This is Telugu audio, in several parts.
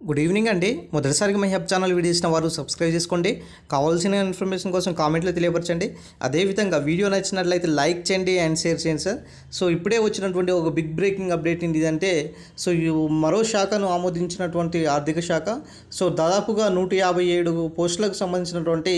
గుడ్ ఈవినింగ్ అండి. మొదటిసారిగా మీ హెబ్ ఛానల్ వీడియో ఇచ్చిన వారు సబ్స్క్రైబ్ చేసుకోండి. కావాల్సిన ఇన్ఫర్మేషన్ కోసం కామెంట్లో తెలియపరచండి. అదేవిధంగా వీడియో నచ్చినట్లయితే లైక్ చేయండి అండ్ షేర్ చేయండి సార్. సో ఇప్పుడే వచ్చినటువంటి ఒక బిగ్ బ్రేకింగ్ అప్డేట్ ఏంటిదంటే సో ఈ మరో శాఖను ఆమోదించినటువంటి ఆర్థిక శాఖ సో దాదాపుగా నూట యాభై ఏడు పోస్టులకు సంబంధించినటువంటి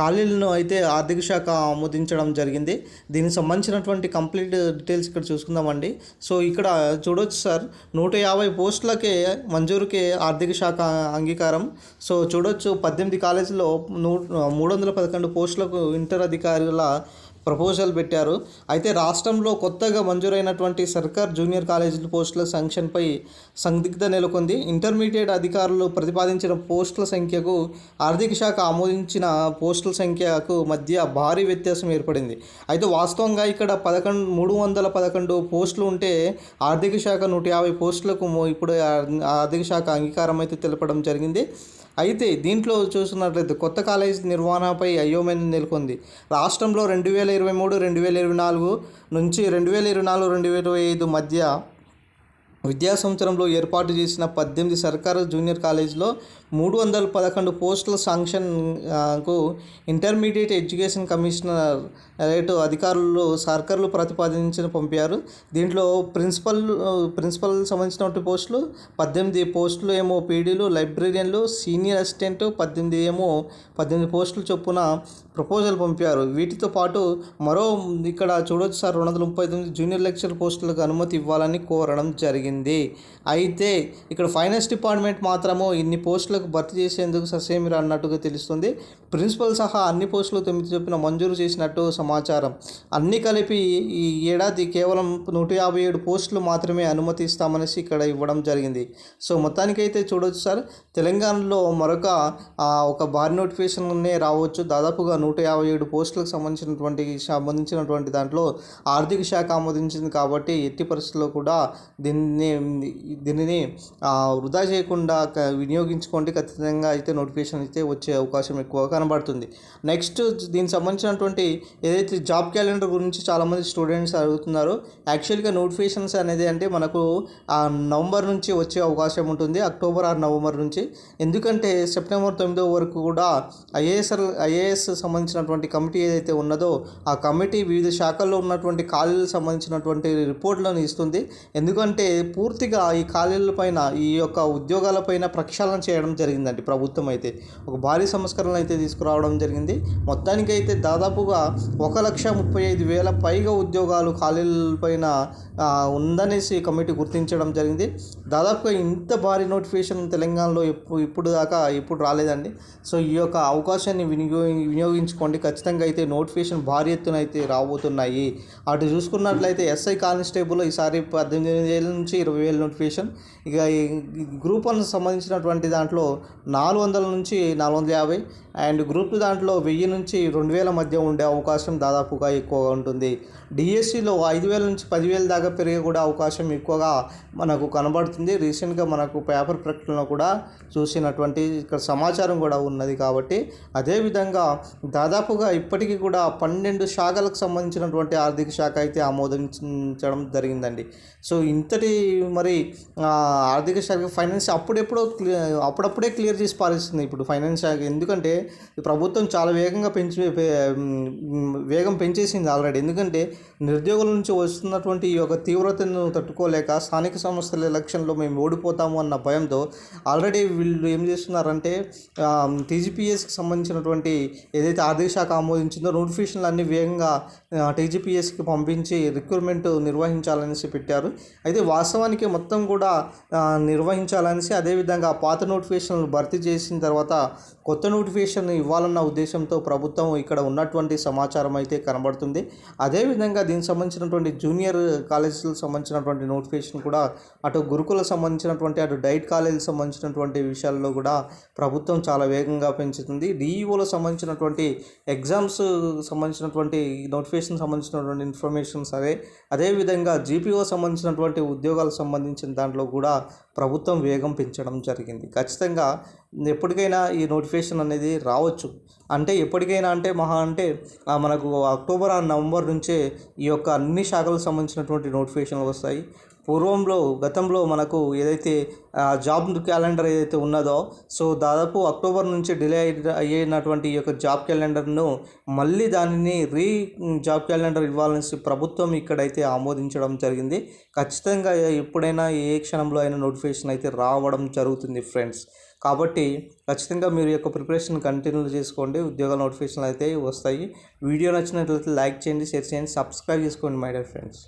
ఖాళీలను అయితే ఆర్థిక శాఖ ఆమోదించడం జరిగింది. దీనికి సంబంధించినటువంటి కంప్లీట్ డీటెయిల్స్ ఇక్కడ చూసుకుందామండి. సో ఇక్కడ చూడవచ్చు సార్ నూట యాభై పోస్టులకే మంజూరుకి ఆర్థిక ఆర్థిక శాఖ అంగీకారం. సో చూడొచ్చు. పద్దెనిమిది కాలేజీలో నూ మూడు వందల పదకొండు పోస్టులకు ఇంటర్ అధికారుల ప్రపోజల్ పెట్టారు. అయితే రాష్ట్రంలో కొత్తగా మంజూరైనటువంటి సర్కార్ జూనియర్ కాలేజీల పోస్టుల సంక్షన్పై సందిగ్ధ నెలకొంది. ఇంటర్మీడియట్ అధికారులు ప్రతిపాదించిన పోస్టుల సంఖ్యకు ఆర్థిక శాఖ ఆమోదించిన పోస్టుల సంఖ్యకు మధ్య భారీ వ్యత్యాసం ఏర్పడింది. అయితే వాస్తవంగా ఇక్కడ పదకొండు మూడు వందల పదకొండు పోస్టులు ఉంటే ఆర్థిక శాఖ నూట యాభై పోస్టులకు ఇప్పుడు ఆర్థిక శాఖ అంగీకారం అయితే తెలపడం జరిగింది. అయితే దీంట్లో చూసినట్లయితే కొత్త కాలేజీ నిర్వహణపై అయోమయం నెలకొంది. రాష్ట్రంలో రెండు వేల ఇరవై మూడు రెండు వేల ఇరవై నాలుగు నుంచి రెండు వేల ఇరవై నాలుగు రెండు వేల ఇరవై ఐదు మధ్య విద్యా సంవత్సరంలో ఏర్పాటు చేసిన పద్దెనిమిది సర్కారు జూనియర్ కాలేజీలో మూడు వందల పదకొండు పోస్టుల శాంక్షన్కు ఇంటర్మీడియట్ ఎడ్యుకేషన్ కమిషనర్ రేటు అధికారులు సర్కారులు ప్రతిపాదించిన పంపారు. దీంట్లో ప్రిన్సిపల్ ప్రిన్సిపల్ సంబంధించినటువంటి పోస్టులు పద్దెనిమిది పోస్టులు ఏమో పీడీలు లైబ్రేరియన్లు సీనియర్ అసిస్టెంట్ పద్దెనిమిది ఏమో పద్దెనిమిది పోస్టులు చొప్పున ప్రపోజల్ పంపారు. వీటితో పాటు మరో ఇక్కడ చూడొచ్చు సార్ రెండు వందల ముప్పై తొమ్మిది జూనియర్ లెక్చర్ పోస్టులకు అనుమతి ఇవ్వాలని కోరడం జరిగింది. అయితే ఇక్కడ ఫైనాన్స్ డిపార్ట్మెంట్ మాత్రము ఇన్ని పోస్టులకు భర్తీ చేసేందుకు ససేమిరా అన్నట్టుగా తెలుస్తుంది. ప్రిన్సిపల్ సహా అన్ని పోస్టులు తొమ్మిది చొప్పున మంజూరు చేసినట్టు సమాచారం. అన్ని కలిపి ఈ ఏడాది కేవలం నూట యాభై ఏడు పోస్టులు మాత్రమే అనుమతిస్తామనేసి ఇక్కడ ఇవ్వడం జరిగింది. సో మొత్తానికైతే చూడవచ్చు సార్. తెలంగాణలో మరొక ఒక భారీ నోటిఫికేషన్నే రావచ్చు. దాదాపుగా నూట యాభై ఏడు పోస్టులకు సంబంధించినటువంటి సంబంధించినటువంటి దాంట్లో ఆర్థిక శాఖ ఆమోదించింది కాబట్టి ఎట్టి పరిస్థితుల్లో కూడా దీన్ని దీనిని వృధా చేయకుండా వినియోగించుకోండి. వినియోగించుకోండి ఖచ్చితంగా అయితే నోటిఫికేషన్ అయితే వచ్చే అవకాశం ఎక్కువ కనబడుతుంది. నెక్స్ట్ దీనికి సంబంధించినటువంటి ఏదైతే జాబ్ క్యాలెండర్ గురించి చాలామంది స్టూడెంట్స్ అడుగుతున్నారు యాక్చువల్గా నోటిఫికేషన్స్ అనేది అంటే మనకు ఆ నవంబర్ నుంచి వచ్చే అవకాశం ఉంటుంది అక్టోబర్ ఆర్ నవంబర్ నుంచి. ఎందుకంటే సెప్టెంబర్ తొమ్మిదో వరకు కూడా ఐఏఎస్ ఐఏఎస్ సంబంధించినటువంటి కమిటీ ఏదైతే ఉన్నదో ఆ కమిటీ వివిధ శాఖల్లో ఉన్నటువంటి ఖాళీలకు సంబంధించినటువంటి రిపోర్ట్లను ఇస్తుంది. ఎందుకంటే పూర్తిగా ఈ ఖాళీల పైన ఈ యొక్క ఉద్యోగాలపైన ప్రక్షాళన చేయడం జరిగిందండి ప్రభుత్వం అయితే. ఒక భారీ సంస్కరణలు అయితే తీసుకురావడం జరిగింది. మొత్తానికి అయితే దాదాపుగా ఒక లక్ష ముప్పై ఐదు వేల పైగా ఉద్యోగాలు ఖాళీలపైన ఉందనేసి కమిటీ గుర్తించడం జరిగింది. దాదాపుగా ఇంత భారీ నోటిఫికేషన్ తెలంగాణలో ఎప్పుడు ఇప్పుడు దాకా ఎప్పుడు రాలేదండి. సో ఈ యొక్క అవకాశాన్ని వినియోగ వినియోగించుకోండి. ఖచ్చితంగా అయితే నోటిఫికేషన్ భారీ ఎత్తున అయితే రాబోతున్నాయి. అటు చూసుకున్నట్లయితే ఎస్ఐ కానిస్టేబుల్ ఈసారి పద్దెనిమిది వేల నుంచి ఇరవై వేల నోటిఫికేషన్. ఇక ఈ గ్రూప్ వన్ సంబంధించినటువంటి దాంట్లో నాలుగు వందల నుంచి నాలుగు వందల యాభై అండ్ గ్రూప్ దాంట్లో వెయ్యి నుంచి రెండు వేల మధ్య ఉండే అవకాశం దాదాపుగా ఎక్కువగా ఉంటుంది. డిఎస్సిలో ఐదు వేల నుంచి పదివేల దాకా పెరిగే కూడా అవకాశం ఎక్కువగా మనకు కనబడుతుంది. రీసెంట్గా మనకు పేపర్ ప్రకటనలో కూడా చూసినటువంటి ఇక్కడ సమాచారం కూడా ఉన్నది కాబట్టి అదేవిధంగా దాదాపుగా ఇప్పటికీ కూడా పన్నెండు శాఖలకు సంబంధించినటువంటి ఆర్థిక శాఖ అయితే ఆమోదించడం జరిగిందండి. సో ఇంతటి మరి ఆర్థిక శాఖ ఫైనాన్స్ అప్పుడెప్పుడో అప్పుడప్పుడు అప్పుడే క్లియర్ చేసి పాలిస్తుంది ఇప్పుడు ఫైనాన్స్ శాఖ ఎందుకంటే ప్రభుత్వం చాలా వేగంగా పెంచి వేగం పెంచేసింది ఆల్రెడీ. ఎందుకంటే నిరుద్యోగుల నుంచి వస్తున్నటువంటి ఈ యొక్క తీవ్రతను తట్టుకోలేక స్థానిక సంస్థల ఎలక్షన్లో మేము ఓడిపోతాము అన్న భయంతో ఆల్రెడీ వీళ్ళు ఏం చేస్తున్నారంటే టీజీపీఎస్కి సంబంధించినటువంటి ఏదైతే ఆర్థిక శాఖ ఆమోదించిందో నోటిఫికేషన్లు అన్ని వేగంగా టీజీపీఎస్కి పంపించి రిక్రూట్మెంట్ నిర్వహించాలనేసి పెట్టారు. అయితే వాస్తవానికి మొత్తం కూడా నిర్వహించాలనేసి అదేవిధంగా పాత నోటిఫికేషన్ నోటిఫికేషన్లు భర్తీ చేసిన తర్వాత కొత్త నోటిఫికేషన్ ఇవ్వాలన్న ఉద్దేశంతో ప్రభుత్వం ఇక్కడ ఉన్నటువంటి సమాచారం అయితే కనబడుతుంది. అదేవిధంగా దీనికి సంబంధించినటువంటి జూనియర్ కాలేజీలకు సంబంధించినటువంటి నోటిఫికేషన్ కూడా అటు గురుకులకు సంబంధించినటువంటి అటు డైట్ కాలేజీకి సంబంధించినటువంటి విషయాల్లో కూడా ప్రభుత్వం చాలా వేగంగా పెంచుతుంది. డిఈఓలకు సంబంధించినటువంటి ఎగ్జామ్స్ సంబంధించినటువంటి నోటిఫికేషన్ సంబంధించినటువంటి ఇన్ఫర్మేషన్ సరే అదేవిధంగా జీపీఓ సంబంధించినటువంటి ఉద్యోగాలకు సంబంధించిన దాంట్లో కూడా ప్రభుత్వం వేగం పెంచడం జరిగింది. ఖచ్చితంగా ఎప్పటికైనా ఈ నోటిఫికేషన్ అనేది రావచ్చు. అంటే ఎప్పటికైనా అంటే మహా అంటే మనకు అక్టోబర్ ఆ నవంబర్ నుంచే ఈ యొక్క అన్ని శాఖలకు సంబంధించినటువంటి నోటిఫికేషన్లు వస్తాయి. పూర్వంలో గతంలో మనకు ఏదైతే జాబ్ క్యాలెండర్ ఏదైతే ఉన్నదో సో దాదాపు అక్టోబర్ నుంచి డిలే అయి- అయ్యినటువంటి ఈ యొక్క జాబ్ క్యాలెండర్ను మళ్ళీ దానిని రీ జాబ్ క్యాలెండర్ ఇవ్వాలని ప్రభుత్వం ఇక్కడైతే ఆమోదించడం జరిగింది. ఖచ్చితంగా ఎప్పుడైనా ఏ క్షణంలో అయినా నోటిఫికేషన్ అయితే రావడం జరుగుతుంది ఫ్రెండ్స్. కాబట్టి ఖచ్చితంగా మీరు యొక్క ప్రిపరేషన్ కంటిన్యూ చేసుకోండి. ఉద్యోగ నోటిఫికేషన్లు అయితే వస్తాయి. వీడియో నచ్చినట్లయితే లైక్ చేయండి షేర్ చేయండి సబ్స్క్రైబ్ చేసుకోండి మై డియర్ ఫ్రెండ్స్